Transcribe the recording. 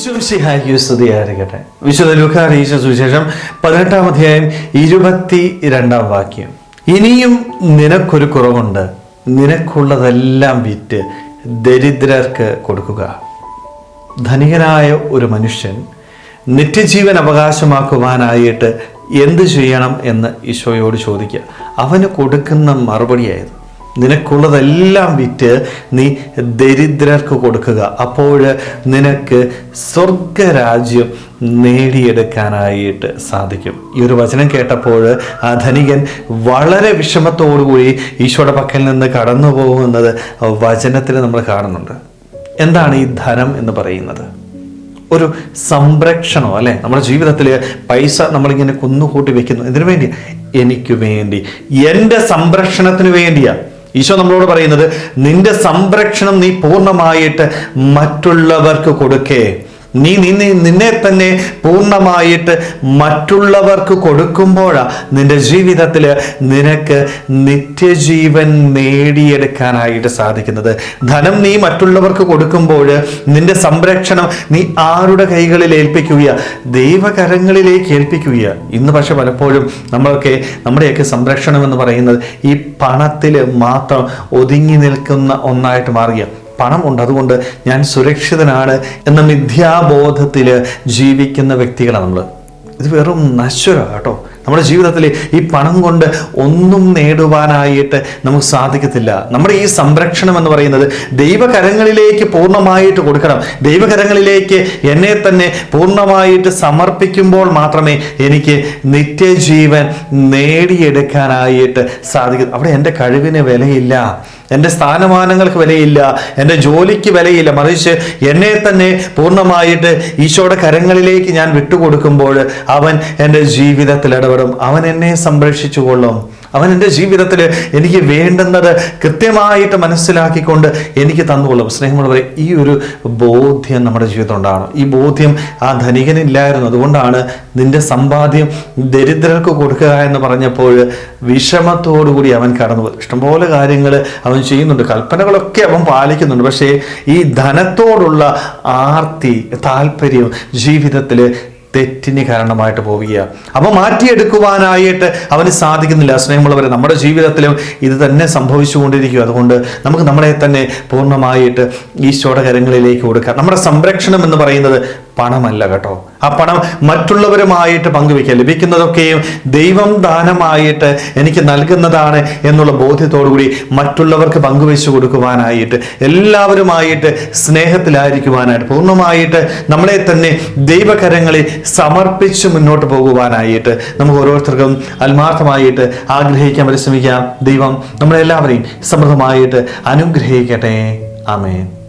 ഈശോമിശിഹായ്ക്ക് സ്തുതിയായിരിക്കട്ടെ വിശുദ്ധ ലൂക്ക അറിയിച്ച സുവിശേഷം പതിനെട്ടാം അധ്യായം ഇരുപത്തി രണ്ടാം വാക്യം. ഇനിയും നിനക്കൊരു കുറവുണ്ട്. നിനക്കുള്ളതെല്ലാം വിറ്റ് ദരിദ്രർക്ക് കൊടുക്കുക. ധനികനായ ഒരു മനുഷ്യൻ നിത്യജീവൻ അവകാശമാക്കുവാനായിട്ട് എന്ത് ചെയ്യണം എന്ന് ഈശോയോട് ചോദിക്കുക. അവന് കൊടുക്കുന്ന മറുപടിയായത് നിനക്കുള്ളതെല്ലാം വിറ്റ് നീ ദരിദ്രർക്ക് കൊടുക്കുക. അപ്പോൾ നിനക്ക് സ്വർഗരാജ്യം നേടിയെടുക്കാനായിട്ട് സാധിക്കും. ഈ ഒരു വചനം കേട്ടപ്പോൾ ആ ധനികൻ വളരെ വിഷമത്തോടുകൂടി ഈശോയുടെ പക്കൽ നിന്ന് കടന്നു പോകുന്നത് വചനത്തിൽ നമ്മൾ കാണുന്നുണ്ട്. എന്താണ് ഈ ധനം എന്ന് പറയുന്നത്? ഒരു സംരക്ഷണം അല്ലെ? നമ്മുടെ ജീവിതത്തിൽ പൈസ നമ്മളിങ്ങനെ കുന്നുകൂട്ടി വെക്കുന്നു. എന്തിനു വേണ്ടി എനിക്ക് വേണ്ടി. എന്റെ സംരക്ഷണത്തിന് വേണ്ടിയാ. ഈശോ നമ്മളോട് പറയുന്നത് നിന്റെ സംരക്ഷണം നീ പൂർണമായിട്ട് മറ്റുള്ളവർക്ക് കൊടുക്കേ. നീ നിന്നെ നിന്നെ തന്നെ പൂർണമായിട്ട് മറ്റുള്ളവർക്ക് കൊടുക്കുമ്പോഴാ നിന്റെ ജീവിതത്തിൽ നിനക്ക് നിത്യജീവൻ നേടിയെടുക്കാനായിട്ട് സാധിക്കുന്നത്. ധനം നീ മറ്റുള്ളവർക്ക് കൊടുക്കുമ്പോൾ നിന്റെ സംരക്ഷണം നീ ആരുടെ കൈകളിൽ ഏൽപ്പിക്കുക ദൈവകരങ്ങളിലേക്ക് ഏൽപ്പിക്കുക ഇന്ന് പക്ഷെ പലപ്പോഴും നമ്മളൊക്കെ നമ്മുടെയൊക്കെ സംരക്ഷണം എന്ന് പറയുന്നത് ഈ പണത്തിൽ മാത്രം ഒതുങ്ങി നിൽക്കുന്ന ഒന്നായിട്ട് മാറിയ പണമുണ്ട്. അതുകൊണ്ട് ഞാൻ സുരക്ഷിതനാണ് എന്ന മിഥ്യാബോധത്തിൽ ജീവിക്കുന്ന വ്യക്തികളാണ് നമ്മൾ ഇത് വെറും നശ്വര കേട്ടോ. നമ്മുടെ ജീവിതത്തിൽ ഈ പണം കൊണ്ട് ഒന്നും നേടുവാനായിട്ട് നമുക്ക് സാധിക്കത്തില്ല. നമ്മുടെ ഈ സംരക്ഷണം എന്ന് പറയുന്നത് ദൈവകരങ്ങളിലേക്ക് പൂർണമായിട്ട് കൊടുക്കണം. ദൈവകരങ്ങളിലേക്ക് എന്നെ തന്നെ പൂർണമായിട്ട് സമർപ്പിക്കുമ്പോൾ മാത്രമേ എനിക്ക് നിത്യജീവൻ നേടിയെടുക്കാനായിട്ട് സാധിക്കും. അവിടെ എന്റെ കഴിവിന് വിലയില്ല. എന്റെ സ്ഥാനമാനങ്ങൾക്ക് വിലയില്ല. എന്റെ ജോലിക്ക് വിലയില്ല. മറിച്ച് എന്നെ തന്നെ പൂർണമായിട്ട് ഈശോയുടെ കരങ്ങളിലേക്ക് ഞാൻ വിട്ടുകൊടുക്കുമ്പോൾ അവൻ എന്റെ ജീവിതത്തിൽ ഇടപെടും. അവൻ എന്നെ സംരക്ഷിച്ചുകൊള്ളും. അവൻ എന്റെ ജീവിതത്തിൽ എനിക്ക് വേണ്ടുന്നത് കൃത്യമായിട്ട് മനസ്സിലാക്കിക്കൊണ്ട് എനിക്ക് തന്നുകൊള്ളും. സ്നേഹമുള്ളവരെ ഈ ഒരു ബോധ്യം നമ്മുടെ ജീവിതത്തിൽ ഉണ്ടാകണം ഈ ബോധ്യം ആ ധനികനില്ലായിരുന്നു. അതുകൊണ്ടാണ് നിന്റെ സമ്പാദ്യം ദരിദ്രർക്ക് കൊടുക്കുക എന്ന് പറഞ്ഞപ്പോൾ വിഷമത്തോടുകൂടി അവൻ കടന്നു ഇഷ്ടംപോലെ കാര്യങ്ങൾ അവൻ ചെയ്യുന്നുണ്ട്. കൽപ്പനകളൊക്കെ അവൻ പാലിക്കുന്നുണ്ട്. പക്ഷേ ഈ ധനത്തോടുള്ള ആർത്തി താല്പര്യം ജീവിതത്തിൽ തെറ്റിന് കാരണമായിട്ട് പോവുക അപ്പൊ മാറ്റിയെടുക്കുവാനായിട്ട് അവന് സാധിക്കുന്നില്ല. സ്നേഹമുള്ളവരെ നമ്മുടെ ജീവിതത്തിലും ഇത് തന്നെ സംഭവിച്ചുകൊണ്ടിരിക്കുക അതുകൊണ്ട് നമുക്ക് നമ്മളെ തന്നെ പൂർണമായിട്ട് ഈശോയുടെ കരങ്ങളിലേക്ക് കൊടുക്കാം നമ്മുടെ സംരക്ഷണം എന്ന് പറയുന്നത് പണമല്ല കേട്ടോ. ആ പണം മറ്റുള്ളവരുമായിട്ട് പങ്കുവെക്കുക ലഭിക്കുന്നതൊക്കെയും ദൈവം ദാനമായിട്ട് എനിക്ക് നൽകുന്നതാണ് എന്നുള്ള ബോധ്യത്തോടുകൂടി മറ്റുള്ളവർക്ക് പങ്കുവെച്ചു കൊടുക്കുവാനായിട്ട് എല്ലാവരുമായിട്ട് സ്നേഹത്തിലായിരിക്കുവാനായിട്ട് പൂർണമായിട്ട് നമ്മളെ തന്നെ ദൈവകരങ്ങളിൽ സമർപ്പിച്ച് മുന്നോട്ട് പോകുവാനായിട്ട് നമുക്ക് ഓരോരുത്തർക്കും ആത്മാർത്ഥമായിട്ട് ആഗ്രഹിക്കാൻ പരിശ്രമിക്കാം. ദൈവം നമ്മളെല്ലാവരെയും സമൃദ്ധമായിട്ട് അനുഗ്രഹിക്കട്ടെ. ആമേൻ.